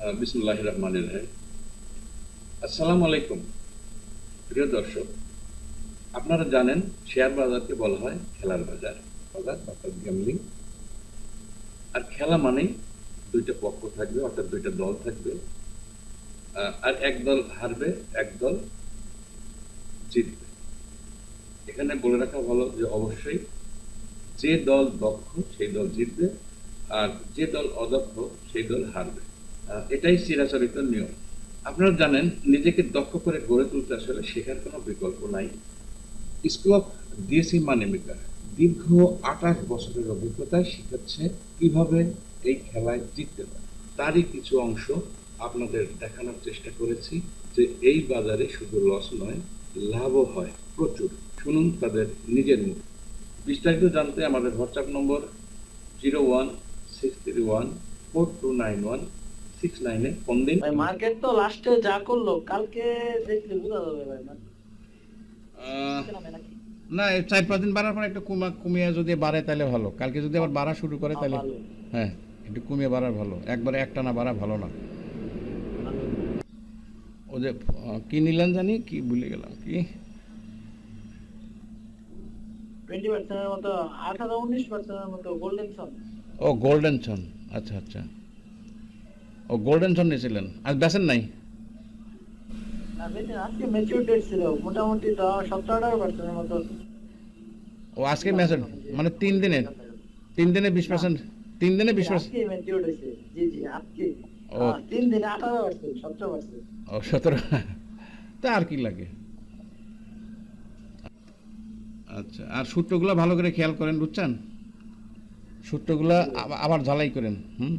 বিসমুল্লাহ রহমান রহিম। আসসালামু আলাইকুম, প্রিয় দর্শক, আপনারা জানেন শেয়ার বাজারকে বলা হয় খেলার বাজার বাজার অর্থাৎ গ্যামলিং আর খেলা মানেই দুইটা পক্ষ থাকবে, অর্থাৎ দুইটা দল থাকবে। আর এক দল হারবে, এক দল জিতবে। এখানে বলে রাখা ভালো যে অবশ্যই যে দল দক্ষ, সেই দল জিতবে, আর যে দল অদক্ষ, সেই দল হারবে। এটাই চিরাচরিত নিয়ম। আপনারা জানেন, নিজেকে দক্ষ করে গড়ে তুলতে আসলে শেখার কোনো বিকল্প নাই। স্কুল অফ ডিএসি মানিমিকা দীর্ঘ আঠাশ বছরের অভিজ্ঞতায় শিখাচ্ছে কীভাবে এই খেলায় জিততে পারে। তারই কিছু অংশ আপনাদের দেখানোর চেষ্টা করেছি যে এই বাজারে শুধু লস নয়, লাভও হয় প্রচুর। শুনুন তাদের নিজের মুখ। বিস্তারিত জানতে আমাদের WhatsApp number zero one six three one four two nine one six নাইনে ফোন দিন? ভাই মার্কেট তো লাস্টে যা করল কালকে দেখলে বোঝা যাবে ভাই না চার পাঁচ দিন বাড়ার পর একটু কমা কমিয়ে যদি বাড়ে তাহলে ভালো। কালকে যদি আবার বাড়া শুরু করে তাহলে হ্যাঁ একটু কমিয়ে বাড়া ভালো। একবারে একটা না বাড়া ভালো না। ও যে কি নিলেন জানি? কি ভুলে গেলাম কি? 20% মতো 18 19% মতো গোল্ডেন সন ও গোল্ডেন সন আচ্ছা আচ্ছা। ও গোল্ডেন সন নিয়েছিলেন। আজ বেসেন নাই। না বেশি না, আজকে ম্যাচিউর ডেট ছিল মোটামুটি তো 17 18% মতো। ও আজকে মেসেজ মানে তিন দিনে তিন দিনে বিশ পার্সেন্ট তিন দিনে বিশ পার্সেন্ট ও। তিন দিনে 18% 17% ও সতেরো। তা আর কি লাগে? আচ্ছা আর সূত্রগুলো ভালো করে খেয়াল করেন বুঝছেন? সূত্রগুলো আবা- আবার ঝালাই করেন হুম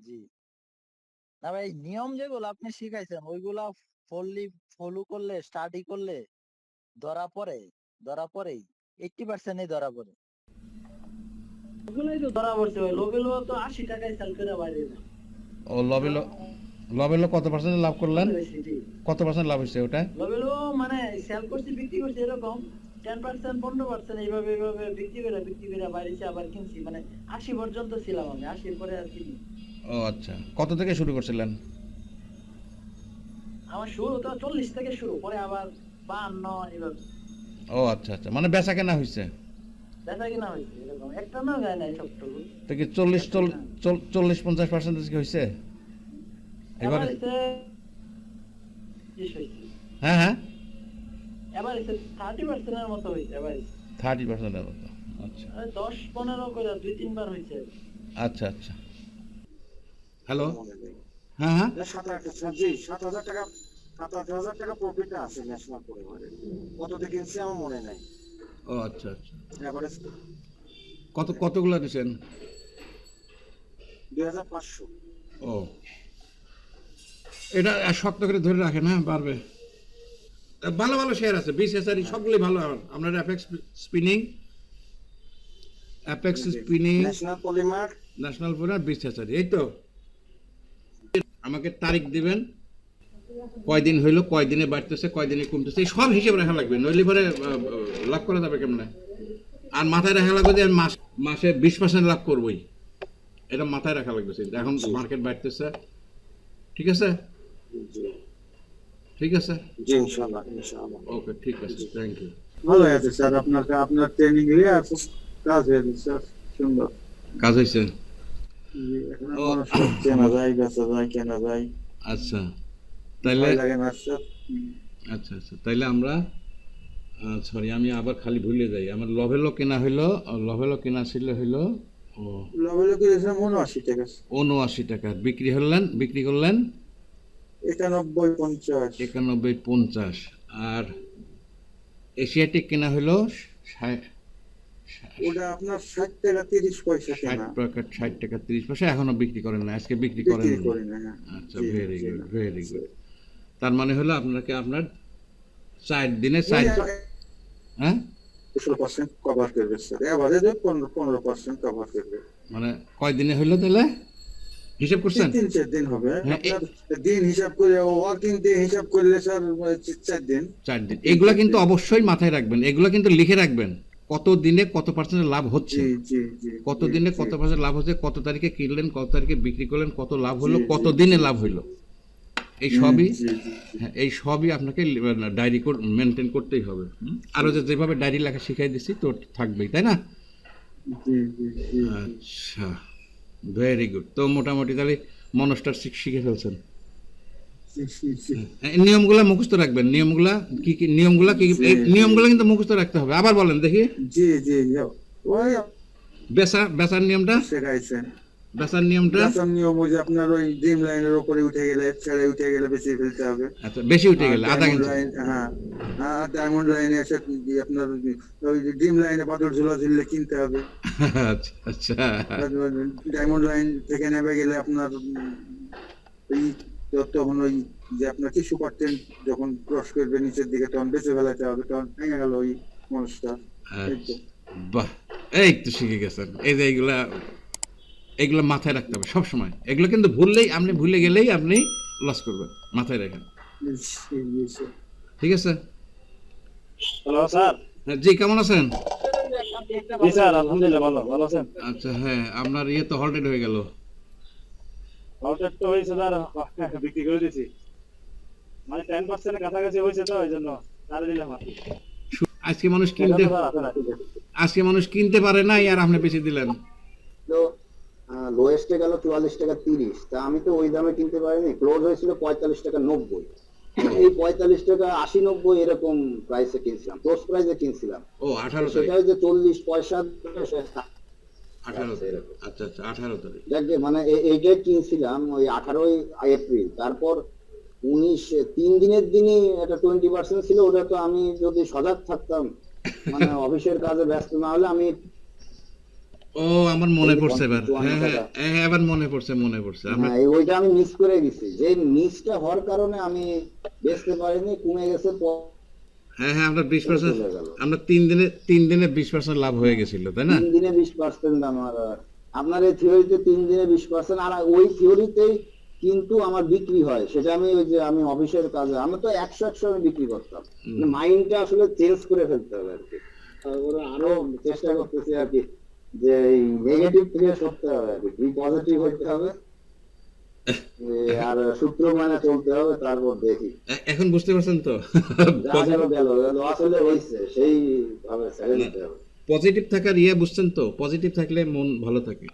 জি না ভাই নিয়ম যেগুলো আপনি শিখাইছেন ওইগুলা ফুললি ফলো করলে স্টাডি করলে ধরা পড়ে ধরা পড়েই এইটটি পার্সেন্টই ধরা পড়ে। ওগুলোই তো ধরা পড়ছে ভাই লোবেলো তো 80 টাকায় সেল করে বাইরে ও লবেলো লবেলো কত পার্সেন্ট লাভ করলেন? কত পার্সেন্ট লাভ হচ্ছে ওটা লোবেলো মানে সেল করছি বিক্রি করছি এরকম টেন পার্সেন্ট পনেরো পার্সেন্ট এইভাবে এইভাবে বিক্রি করে বিক্রি করে বাড়িতে আবার কিনছি মানে আশি পর্যন্ত ছিলাম আমি আশির পরে আর কিনি। ও আচ্ছা। কত থেকে শুরু করছিলেন? আমার শুরু তো চল্লিশ থেকে শুরু পরে আবার বান্ন এভাবে ও আচ্ছা আচ্ছা। মানে বেচা কেনা হয়েছে দেখা কিনা হয়েছে এরকম। একটা না যায় না সবটুকু। তো কি চল্লিশ চল- চল- চল্লিশ পঞ্চাশ পার্সেন্টেজ কি হয়েছে এবার হ্যাঁ হ্যাঁ। এবার হচ্ছে থার্টি পার্সেন্টের মতো হয়েছে এবার। থার্টি পার্সেন্টের মতো। আচ্ছা। দশ পনেরো করে দুই তিনবার হয়েছে আচ্ছা আচ্ছা। হ্যালো হ্যাঁ হ্যাঁ। সাত হাজার টাকা সাত আট হাজার টাকা প্রফিট আছে ন্যাশনাল পরিবারে। কত কিনছি আমার মনে নাই। ও আচ্ছা আচ্ছা। এভারেজ কত কতগুলো দিয়েছেন দুই হাজার পাঁচশো। ও। এটা আর শক্ত করে ধরে রাখেন হ্যাঁ পারবে ভালো ভালো শেয়ার আছে বিশ হাজারই সবগুলোই ভালো আপনার apex spinning apex spinning national polymer national ফোনার বিশ হাজারই এই তো। আমাকে তারিখ দিবেন। কয়দিন হইল কয়দিনে বাড়তেছে কয়দিনে কমতেছে এই সব হিসেবে রাখা লাগবে। নইলে পরে লাভ করা যাবে কেমনে? আর মাথায় রাখা লাগবে যে মাস মাসে বিশ পার্সেন্ট লাভ করবোই। এটা মাথায় রাখা লাগবে। এখন মার্কেট বাড়তেছে। ঠিক আছে? ঠিক আছে? ওকে ঠিক আছে। থ্যাংক ইউ ভালো আছে স্যার। আপনাকে আপনার ট্রেনিং কাজ হয়েছে স্যার। সুন্দর। কাজ হয়েছে? চেনা যায় বেচা যায় কেনা যায়। আচ্ছা স্যার আচ্ছা। আচ্ছা তাইলে আমরা সরি আমি আবার খালি ভুলে যাই। আমার লভেলো কেনা হইল লভেলো কেনা ছিল হইল কিনেছিলাম উনআশি টাকা। উনআশি টাকা। বিক্রি হলেন বিক্রি করলেন? একানব্বই পঞ্চাশ। একানব্বই পঞ্চাশ। আর এশিয়াটিক কেনা হইল ষাট ওটা আপনার ষাট টাকা তিরিশ পয়সা ষাট কেনা। ষাট টাকা তিরিশ পয়সা এখনও বিক্রি করেন না আজকে বিক্রি করেন না। আচ্ছা ভেরি গুড ভেরি গুড তার মানে হলো আপনাকে আপনার চার দিনে চার হ্যাঁ? কভার করবে স্যার পনেরো পার্সেন্ট কভার করবে। মানে কয় দিনে হইল তাহলে? হিসেব করছেন? তিন চার দিন হবে। হ্যাঁ, দিন হিসাব করে ওয়ার্কিং ডে হিসাব করলে স্যার চার দিন। চার দিন। এগুলা কিন্তু অবশ্যই মাথায় রাখবেন। এগুলা কিন্তু লিখে রাখবেন। কত দিনে কত পার্সেন্ট লাভ হচ্ছে? কত দিনে কত পার্সেন্ট লাভ হচ্ছে? কত তারিখে কিনলেন? কত তারিখে বিক্রি করলেন? কত লাভ হলো। কত দিনে লাভ হইল? এই সবই। হ্যাঁ, এই সবই আপনাকে ডায়েরি মেনটেন করতেই হবে। হুম? আরও যে যেভাবে ডায়েরি লেখা শিখাই দিছি তো থাকবেই তাই না? আচ্ছা ভেরি গুড তো মোটামুটি তাহলে মনস্টার শিখে ফেলছেন। নিয়মগুলা মুখস্থ রাখবেন। নিয়মগুলা কি কি নিয়মগুলা কি। নিয়মগুলা কিন্তু মুখস্থ রাখতে হবে। আবার বলেন দেখি। জি জি। ওই বেচা বেচার নিয়মটা? শেখাইছেন। বেচার নিয়মটা? বেতন নিয়ম ওই যে আপনার ওই ড্রিম লাইনের উপরে উঠে গেলে ছেড়ে উঠে গেলে বেশি ফেলতে হবে। আচ্ছা বেশি উঠে গেলে আধা কেজি line- হ্যাঁ। ডায়মন্ড লাইনে এসে আপনার ওই ড্রিম লাইনে পাথর ঝুলা ঝুললে কিনতে হবে। আচ্ছা আচ্ছা। ডায়মন্ড লাইন থেকে নেমে গেলে আপনার তখন ওই যে আপনার কি সুপার টেন যখন ক্রস করবে নিচের দিকে তখন বেঁচে ফেলাতে হবে তখন ভেঙে গেল ওই মানুষটা। আচ্ছা বাহ। এই তো শিখে গেছেন। এই যে এইগুলা এগুলো মাথায় রাখতে হবে সব সময় এগুলো কিন্তু ভুললেই আপনি ভুলে গেলেই আপনি লস করবেন। মাথায় রাখেন। ঠিক আছে? Hello sir. হ্যাঁ, জি কেমন আছেন? জি স্যার আলহামদুলিল্লাহ ভালো। ভালো আছেন? আচ্ছা হ্যাঁ আপনার ইয়ে তো হলডেড হয়ে গেল। আউটলেট তো হয়েছে স্যার বিক্রি করে দিয়েছি। মানে টেন পার্সেন্টের কাছাকাছি হয়েছে তো এই জন্য ছাড়ে দিলাম আর আজকে মানুষ কিনতে আজকে মানুষ কিনতে পারে নাই আর আপনি বেশি দিলেন। লোয়েস্টে গেল চুয়াল্লিশ টাকা তিরিশ। তা আমি তো ওই দামে কিনতে পারিনি। ক্লোজ হয়েছিল পঁয়তাল্লিশ টাকা নব্বই। এই পঁয়তাল্লিশ টাকা আশি নব্বই এরকম প্রাইসে কিনছিলাম ক্লোজ প্রাইসে কিনছিলাম। ও আঠারো সেটা যে চল্লিশ পয়সা আঠারো আচ্ছা আচ্ছা আঠারো তারিখ। যাকে মানে এইটাই কিনছিলাম ওই আঠারোই এপ্রিল। তারপর উনিশ তিন দিনের দিনই একটা টোয়েন্টি পার্সেন্ট ছিল ওটা তো আমি যদি সজাগ থাকতাম মানে অফিসের কাজে ব্যস্ত না হলে আমি ও আমার মনে পড়ছে এবার। হ্যাঁ হ্যাঁ হ্যাঁ, হ্যাঁ, এবার মনে পড়ছে মনে পড়ছে। আমরা হ্যাঁ, ওইটা আমি মিস করে গেছি। যে মিসটা হওয়ার কারণে আমি বেচতে পারিনি কমে গেছে হ্যাঁ হ্যাঁ আমরা বিশ পার্সেন্ট আমরা তিন দিনে তিন দিনে বিশ পার্সেন্ট লাভ হয়ে গেছিল তাই না? তিন দিনে বিশ পার্সেন্ট আমার আপনার এই থিওরিতে তিন দিনে বিশ পার্সেন্ট আর ওই থিওরিতেই কিন্তু আমার বিক্রি হয়। সেটা আমি ওই যে আমি অফিসের কাজে আমি তো একশো একশো আমি বিক্রি করতাম। মাইন্ডটা আসলে চেঞ্জ করে ফেলতে হবে আর কি। তারপরে আরও চেষ্টা করতেছি আর কি যে এই নেগেটিভ থেকে সরতে হবে আর কি পজিটিভ হতে হবে। আর সূত্র মানে চলতে হবে তারপর দেখি। এখন বুঝতে পারছেন তো? আসলে হয়েছে সেই ভাবে পজিটিভ থাকার ইয়ে বুঝছেন তো? পজিটিভ থাকলে মন ভালো থাকে।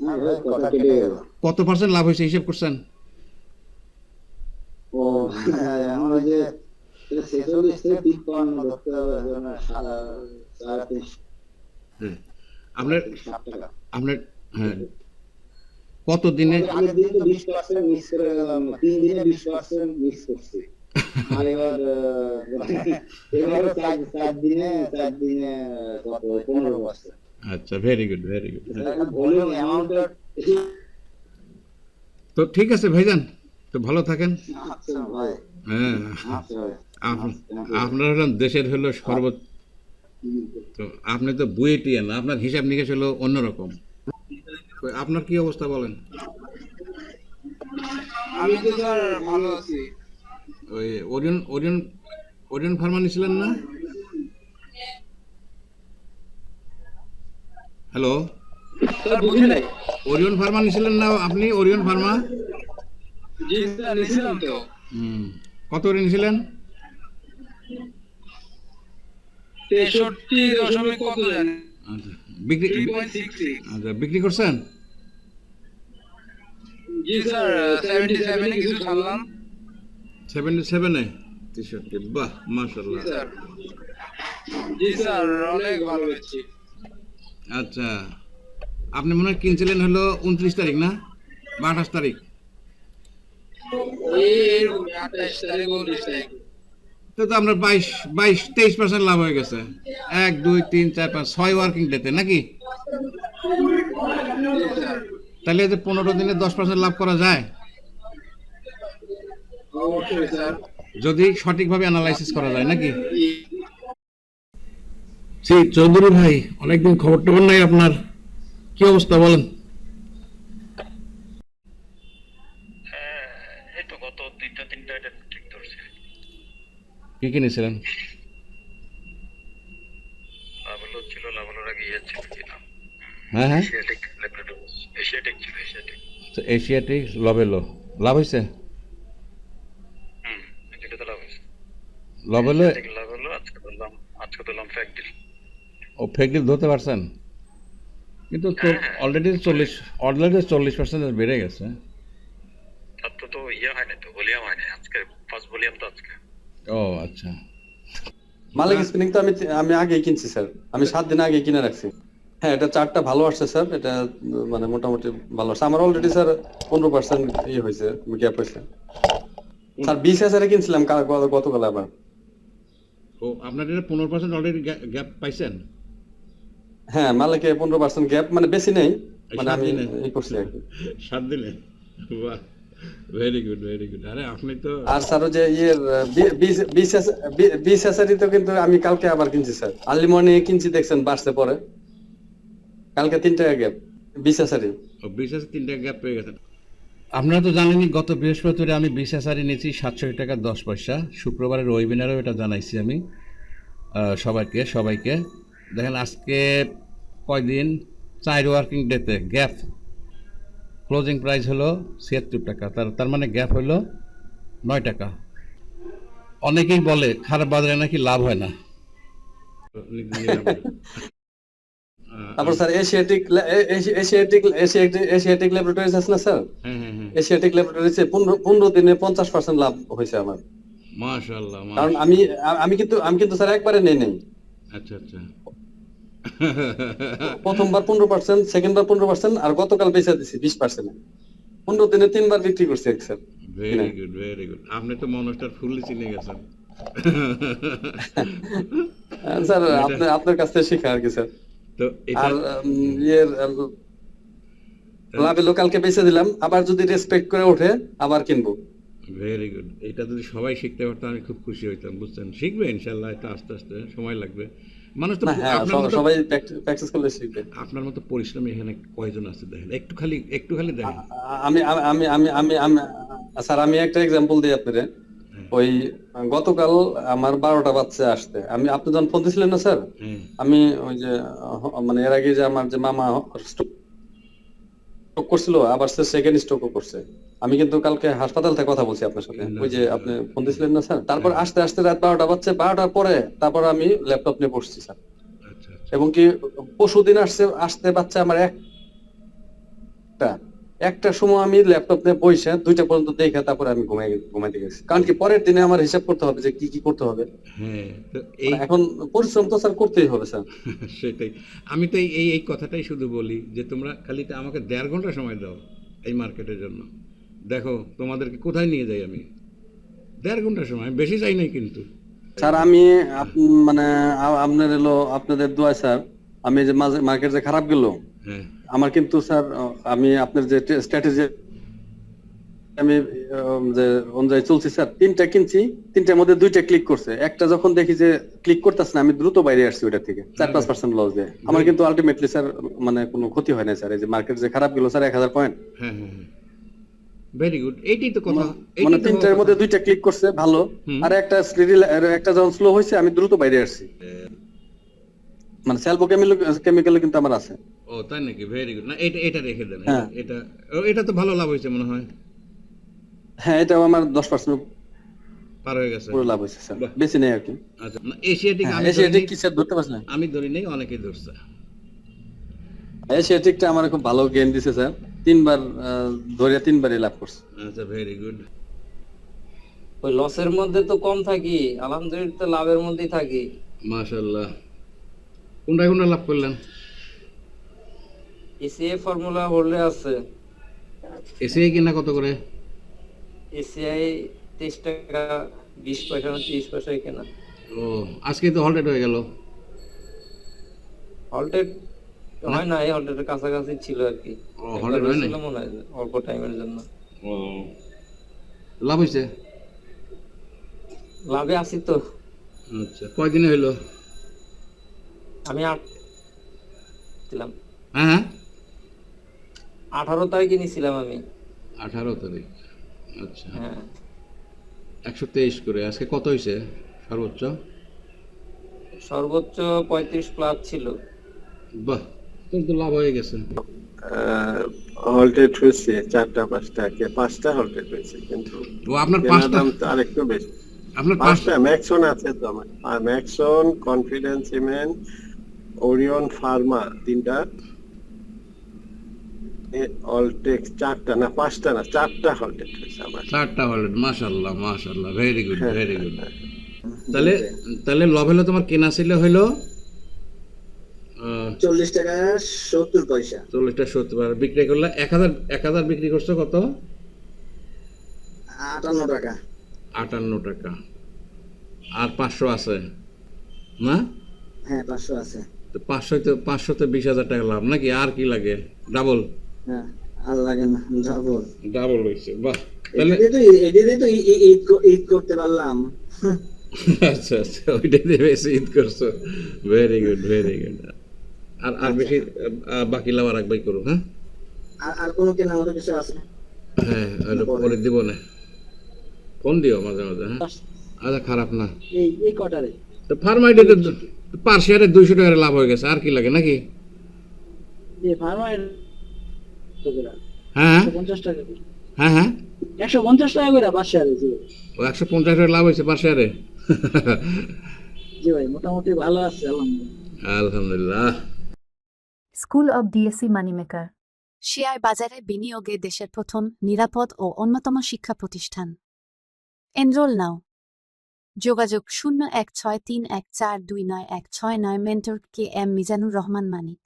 হ্যাঁ কত পার্সেন্ট লাভ হয়েছে হিসেব করছেন? ও হ্যাঁ, আমার ওই যে ছেচল্লিশ থেকে তিপ্পান্ন ধরতে হবে মানে সাড়ে- সাড়ে হ্যাঁ। আপনার টাকা। আপনার হ্যাঁ। কত দিনে আগের দিন তো বিশ পার্সেন্ট মিস করে গেলাম। তিন দিনে বিশ পার্সেন্ট মিস করছি। আর এবার এবার চার চার দিনে চার দিনে কত? পনেরো পার্সেন্ট আচ্ছা very good very good volume অ্যামাউন্টটা তো ঠিক আছে ভাইজান তো ভালো থাকেন। আচ্ছা ভাই। হ্যাঁ। আচ্ছা ভাই। আপ- আপনার হলেন দেশের হলো সর্বোচ্চ তো আপনি তো বুয়েটিয়ান আপনার হিসাব নিকেশ হলো অন্যরকম। আপনার কি অবস্থা বলেন? আমি তো স্যার ভালো আছি। ওই ওরিয়ন ওরিয়ন ওরিয়ন ফার্মা নিছিলেন না? হ্যালো? স্যার বুঝি নাই। ওরিয়ন ফার্মা নিছিলেন না আপনি ওরিয়ন ফার্মা? জি স্যার নিয়েছিলাম তো। হুম কত করে নিছিলেন তেষট্টি দশমিক কত আচ্ছা বিক্রি আচ্ছা বিক্রি করছেন? জি স্যার সেভেন্টি সেভেনে কিছু ছাড়লাম। সেভেন্টি সেভেনে তেষট্টি বাহ জি স্যার। জি স্যার অনেক ভালো হয়েছে। আচ্ছা আপনি মনে হয় কিনছিলেন হলো উনত্রিশ তারিখ না? বা আঠাশ তারিখ? তো তো আমরা বাইশ বাইশ তেইশ পার্সেন্ট লাভ হয়ে গেছে। এক দুই তিন চার পাঁচ ছয় ওয়ার্কিং ডেতে নাকি? তাহলে যে পনেরো দিনে দশ পার্সেন্ট লাভ করা যায়? যদি সঠিকভাবে অ্যানালাইসিস করা যায় নাকি? জি জি চৌধুরী ভাই অনেকদিন খবর টবর নাই আপনার। কি অবস্থা বলেন? এই তো গত দুইটা তিনটা এটা ঠিক ধরছে। কি কিনেছিলেন? লাভ হলো হ্যাঁ হ্যাঁ। এশিয়াটিক ছিল এশিয়াটিক তো এশিয়াটিক লবেলো লাভ হয়েছে? লবেলো আজকে ফ্যাক ডিল ও ফেক ডিল ধরতে পারছেন? কিন্তু তো হ্যাঁ, হ্যাঁ। অলরেডি চল্লিশ অলরেডি চল্লিশ পার্সেন্ট বেড়ে গেছে। তার তো তো ইয়ে হয় না তো ভলিউম হয় না আজকে ফার্স্ট ভলিউম তো আজকে। ও আচ্ছা। মালিক স্পিনিং তো আমি আমি আগেই কিনছি স্যার। আমি সাত দিন আগে কিনে রাখছি। হ্যাঁ এটা চারটা ভালো আসছে স্যার। এটা মানে মোটামুটি ভালো আসছে। আমার অলরেডি স্যার পনেরো পার্সেন্ট ইয়ে হয়েছে গ্যাপ হয়েছে। স্যার বিশ হাজারে কিনছিলাম কাল- গতকাল আবার। ও আপনার এটা পনেরো পার্সেন্ট অলরেডি গ্যাপ পাইছেন? হ্যাঁ মালিকে পনেরো পার্সেন্ট গ্যাপ মানে বেশি নেই মানে আমি করছি আর কি। সাত দিনে? বাহ ভেরি গুড ভেরি গুড আরে আপনি তো আর স্যার যে আহ, বিশ- বিশ তো কিন্তু আমি কালকে আবার কিনছি স্যার। আর্লি মর্নিং কিনছি দেখছেন বাড়ছে পরে। কালকে তিন টাকা গ্যাপ বিশ হাজারই ও বিশ হাজার তিনটা গ্যাপ পেয়ে গেছেন আপনারা তো জানেনই গত বৃহস্পতিবার আমি বিশ হাজারই নিয়েছি সাতশো টাকা দশ পয়সা। শুক্রবারের ওয়েবিনারেও এটা জানাইছি আমি সবাইকে সবাইকে। দেখেন আজকে কয়দিন? চার ওয়ার্কিং ডেতে গ্যাপ ক্লোজিং প্রাইস হলো ছিয়াত্তর টাকা তার তার মানে গ্যাপ হলো নয় টাকা। অনেকেই বলে খারাপ বাজারে নাকি লাভ হয় না। তারপর sir Asiatic Asiatic Asiatic laboratories আছে না স্যার এশিয়াটিক ল্যাবরেটরিজে পনেরো পনেরো দিনে পঞ্চাশ পার্সেন্ট লাভ হয়েছে আমার। মাশাল্লাহ কারণ আমি আমি কিন্তু আমি কিন্তু স্যার একবারে নেই নেই। আচ্ছা আচ্ছা। প্রথমবার পনেরো পার্সেন্ট সেকেন্ডবার পনেরো পার্সেন্ট আর গতকাল বেচা দিছি বিশ পার্সেন্ট পনেরো দিনে তিনবার বিক্রি করছি এক sir. Very good very good আপনি তো মনোস্টার ফুললি চিনে গেছেন। স্যার আপনার আপনার কাছ থেকে শেখা আর কি স্যার। তো আর ইয়ের লাভে লোকালকে বেচে দিলাম আবার যদি রেসপেক্ট করে ওঠে আবার কিনবো। ভেরি গুড এটা যদি সবাই শিখতে পারতাম আমি খুব খুশি হইতাম বুঝছেন? শিখবে ইনশাল্লাহ এটা আস্তে আস্তে সময় লাগবে। মানুষ তো হ্যাঁ সবাই প্র্যাকটিস করলে শিখবে। আপনার মতো পরিশ্রমী এখানে কয়জন আছে দেখেন? একটু খালি একটু খালি দেখেন। আমি আমি আমি আমি আমি আমি স্যার আমি একটা এক্সাম্পল দিই আপনারে। ওই গতকাল আমার বারোটা বাচ্চা আসতে। আমি আপনি যখন ফোন দিয়েছিলেন না স্যার? আমি ওই যে মানে এর আগে যে আমার যে মামা স্ট্রোক করছিল আবার সে সেকেন্ড স্ট্রোকও করছে। আমি কিন্তু কালকে হাসপাতাল থেকে কথা বলছি আপনার সাথে। ওই যে আপনি ফোন দিয়েছিলেন না স্যার? তারপর আসতে আসতে রাত বারোটা বাচ্চা বারোটার পরে তারপর আমি ল্যাপটপ নিয়ে বসছি স্যার। আচ্ছা এবং কি পরশু দিন আসছে আসতে বাচ্চা আমার একটা একটা সময় আমি ল্যাপটপ নিয়ে বসে দুইটা পর্যন্ত দেখে তারপরে আমি ঘুমাই ঘুমাইতে গেছি। কারণ কি পরের দিনে আমার হিসাব করতে হবে যে কি কি করতে হবে। হ্যাঁ এই এখন পরিশ্রম তো স্যার করতেই হবে স্যার। সেটাই। আমি তো এই এই কথাটাই শুধু বলি যে তোমরা খালি আমাকে দেড় ঘণ্টা সময় দাও এই মার্কেটের জন্য। দেখো তোমাদেরকে কোথায় নিয়ে যাই আমি? দেড় ঘণ্টা সময় বেশি চাই নাই কিন্তু। স্যার আমি মানে আপনার এলো আপনাদের দোয়া স্যার আমি যে মাঝে মার্কেট যে খারাপ গেল হ্যাঁ। আমার কিন্তু স্যার আমি আপনার যে স্ট্র্যাটেজি আমি যে অনুযায়ী চলছি স্যার তিনটা কিনছি তিনটার মধ্যে দুইটা ক্লিক করছে। একটা যখন দেখি যে ক্লিক করতেছে না আমি দ্রুত বাইরে আসছি ওটা থেকে চার পাঁচ পার্সেন্ট লস দিয়ে। আমার কিন্তু আলটিমেটলি স্যার মানে কোনো ক্ষতি হয় না স্যার এই যে মার্কেট যে খারাপ গেল স্যার এক হাজার পয়েন্ট এইটাই গুড এইটাই তো কথা মানে এইটাই তিনটার মধ্যে দুইটা ক্লিক করছে ভালো। আর একটা আর একটা যখন স্লো হয়েছে আমি দ্রুত বাইরে আসছি। মানে স্যালবো কেমিক্যাল কিন্তু আমার আছে। ও তাই নাকি? ভেরি গুড না এটা এটা রেখে দেন। হ্যাঁ। এটা এটা তো ভালো লাভ হয়েছে মনে হয়। হ্যাঁ এটাও আমার দশ পার্সেন্ট পার হয়ে গেছে। পুরো লাভ হয়েছে স্যার। বেশি নেই আর কি। আচ্ছা না এশিয়াটিক হ্যাঁ, আমি এশিয়াটিক কি স্যার ধরতে পারছেন? আমি ধরি নেই অনেকেই ধরছে। এশিয়াটিকটা আমার খুব ভালো গেম দিছে স্যার। তিনবার আহ, ধরে তিনবারই লাভ করছে। আচ্ছা ভেরি গুড ওই লসের মধ্যে তো কম থাকি। আলহামদুলিল্লাহ তো লাভের মধ্যেই থাকি। মাশাল্লাহ কোনটা কোনটা লাভ করলেন? এসিআই ফর্মুলা হোল্ডে আছে। এসিআই কিনা কত করে? এসিআই তেইশ টাকা বিশ পয়সা না তিরিশ পয়সায় কেনা। ও আজকে তো হলডেড হয়ে গেল। হল্টেড হয় না এই হল্টেডের কাছাকাছি ছিল আর কি। ও, halted হয়? মনে হয় অল্প টাইমের জন্য। ও। লাভ হয়েছে? লাভে আছি তো। আচ্ছা কয়দিনে হইল? আমি ছিলাম। হ্যাঁ হ্যাঁ। আঠারো তারিখে নিছিলাম আমি। আঠারো তারিখ। আচ্ছা। হ্যাঁ। একশো তেইশ করে। আজকে কত হয়েছে সর্বোচ্চ? সর্বোচ্চ পঁয়ত্রিশ প্লাস ছিল। বাহ তো লাভ হয়ে গেছে। হলটেড হয়েছে চারটা পাঁচটা কে পাঁচটা হলটেড হয়েছে কিন্তু ও আপনার পাঁচটা? দাম তো আরেকটু বেশি। আপনার পাঁচটা পাঁচটা? ম্যাক্সন আছে তো আমার। Maxon confidence cement Orion pharma তিনটা অলটেক চারটা না পাঁচটা না চারটা হয়েছে আমার। চারটা হলেন মাশাল্লাহ মাশাল্লাহ ভেরি গুড ভেরি গুড হ্যাঁ, তাহলে তাহলে লভেলো তোমার কেনা ছিল হইল চল্লিশ টাকা সত্তর পয়সা। চল্লিশটা সত্তর আর বিক্রি করলে এক হাজার এক হাজার বিক্রি করছ কত? আটান্ন টাকা। আটান্ন টাকা। আর পাঁচশো আছে না? হ্যাঁ পাঁচশো আছে। তো পাঁচশো তো পাঁচশো বিশ হাজার টাকা লাভ নাকি আর কি লাগে? ডাবল হ্যাঁ আর লাগে না যাব ডাবল হয়েছে বাহ। তাহলে তো ঈদ করতে পারলাম। আচ্ছা আচ্ছা ওইটাই দিয়ে বেশি ঈদ করছ। ভেরি গুড ভেরি গুড আর আর বেশি বাকি লাভ আর একবার করো হ্যাঁ? আর আর কোনো মতো কিছু আছে? হ্যাঁ পরে। দিব না। ফোন দিও মাঝে মাঝে হ্যাঁ? আচ্ছা। খারাপ না। এই এই কটারে? তো ফার্মাইডে পার শেয়ারে দুইশো টাকার লাভ হয়ে গেছে আর কি লাগে নাকি? হ্যাঁ। হ্যাঁ হ্যাঁ। একশো পঞ্চাশ টাকা করে ভাই। ও একশো পঞ্চাশ টাকা লাভ হয়েছে পার শেয়ারে? জি ভাই মোটামুটি ভালো আছে আলহামদুলিল্লাহ। আলহামদুলিল্লাহ। School of DSC moneymaker. Share বাজারে বিনিয়োগে দেশের প্রথম নিরাপদ ও অন্যতম শিক্ষা প্রতিষ্ঠান। Enroll now. যোগাযোগ শূন্য এক ছয় তিন এক চার দুই নয় এক ছয় নয়। Mentor K M Mizanur Rahman Manik.